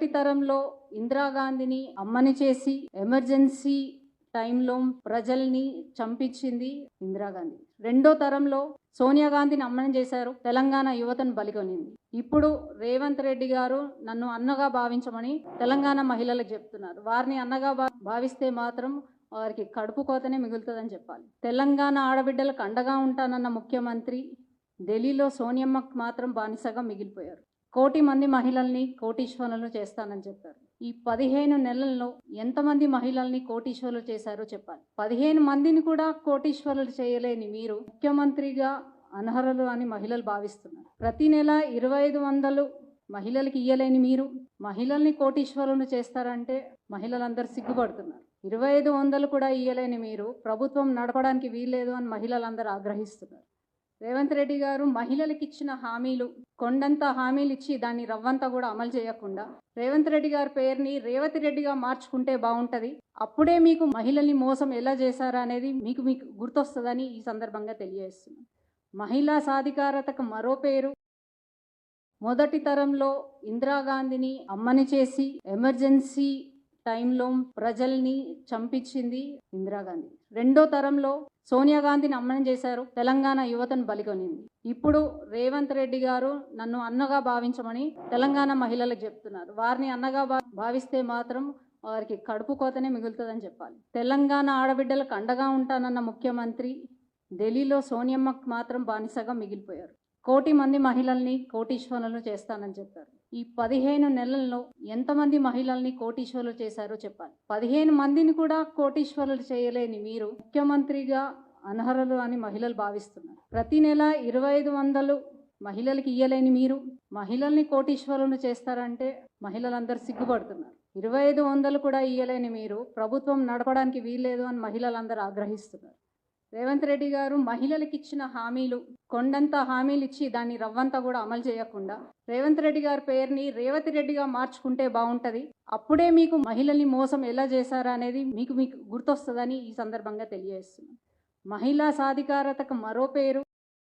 మొదటి తరంలో ఇందిరాగాంధీని అమ్మని చేసి ఎమర్జెన్సీ టైంలో ప్రజల్ని చంపించింది ఇందిరాగాంధీ. రెండో తరంలో సోనియా గాంధీని అమ్మని చేశారు తెలంగాణ యువతను బలికొనింది ఇప్పుడు రేవంత్ రెడ్డి గారు నన్ను అన్నగా భావించమని తెలంగాణ మహిళలకు చెప్తున్నారు. వారిని అన్నగా భా- భావిస్తే మాత్రం వారికి కడుపు కోతనే మిగులుతుందని చెప్పాలి. తెలంగాణ ఆడబిడ్డలకు అండగా ఉంటానన్న ముఖ్యమంత్రి ఢిల్లీలో సోనియమ్మకు మాత్రం బానిసగా మిగిలిపోయారు. కోటి మంది మహిళల్ని కోటీశ్వరులను చేస్తానని చెప్పారు. ఈ పదిహేను నెలల్లో ఎంతమంది మహిళల్ని కోటీశ్వరులు చేశారో చెప్పాలి. పదిహేను మందిని కూడా కోటీశ్వరులు చేయలేని మీరు ముఖ్యమంత్రిగా అనర్హులు అని మహిళలు భావిస్తున్నారు. ప్రతి నెల ఇరవై ఐదు వందలు మహిళలకి ఇయ్యలేని మీరు మహిళల్ని కోటీశ్వరులు చేస్తారంటే మహిళలందరూ సిగ్గుపడుతున్నారు. ఇరవై ఐదు వందలు కూడా ఇయ్యలేని మీరు ప్రభుత్వం నడపడానికి వీల్లేదు అని మహిళలందరూ ఆగ్రహిస్తున్నారు. రేవంత్ రెడ్డి గారు మహిళలకు ఇచ్చిన హామీలు కొండంత హామీలు ఇచ్చి దాన్ని రవ్వంతా కూడా అమలు చేయకుండా రేవంత్ రెడ్డి గారి పేరుని రేవతి రెడ్డిగా మార్చుకుంటే బాగుంటది. అప్పుడే మీకు మహిళల్ని మోసం ఎలా చేశారా అనేది మీకు మీకు గుర్తొస్తుందని ఈ సందర్భంగా తెలియజేస్తున్నాను మహిళా సాధికారతకు మరో పేరు. మొదటి తరంలో ఇందిరాగాంధీని అమ్మని చేసి ఎమర్జెన్సీ టైంలో ప్రజల్ని చంపించింది ఇందిరాగాంధీ. రెండో తరంలో సోనియా గాంధీని అమ్మనం చేశారు తెలంగాణ యువతను బలికొనింది ఇప్పుడు రేవంత్ రెడ్డి గారు నన్ను అన్నగా భావించమని తెలంగాణ మహిళలకు చెప్తున్నారు. వారిని అన్నగా భా- భావిస్తే మాత్రం వారికి కడుపు కోతనే మిగులుతుందని చెప్పాలి. తెలంగాణ ఆడబిడ్డలకు అండగా ఉంటానన్న ముఖ్యమంత్రి ఢిల్లీలో సోనియమ్మకు మాత్రం బానిసగా మిగిలిపోయారు. కోటి మంది మహిళల్ని కోటీశ్వరులను చేస్తానని చెప్పారు. ఈ పదిహేను నెలల్లో ఎంతమంది మహిళల్ని కోటీశ్వరులు చేశారో చెప్పాలి. పదిహేను మందిని కూడా కోటీశ్వరులు చేయలేని మీరు ముఖ్యమంత్రిగా అనర్హులు అని మహిళలు భావిస్తున్నారు. ప్రతి నెల ఇరవై ఐదు వందలు మహిళలకి ఇయ్యలేని మీరు మహిళల్ని కోటీశ్వరులు చేస్తారంటే మహిళలందరూ సిగ్గుపడుతున్నారు. ఇరవై ఐదు వందలు కూడా ఇయ్యలేని మీరు ప్రభుత్వం నడపడానికి వీల్లేదు అని మహిళలందరూ ఆగ్రహిస్తున్నారు. రేవంత్ రెడ్డి గారు మహిళలకు ఇచ్చిన హామీలు కొండంత హామీలు ఇచ్చి దాన్ని రవ్వంతా కూడా అమలు చేయకుండా రేవంత్ రెడ్డి గారి పేరుని రేవతి రెడ్డిగా మార్చుకుంటే బాగుంటది. అప్పుడే మీకు మహిళల్ని మోసం ఎలా చేశారా అనేది మీకు మీకు గుర్తొస్తుందని ఈ సందర్భంగా తెలియజేస్తున్నాను మహిళా సాధికారతకు మరో పేరు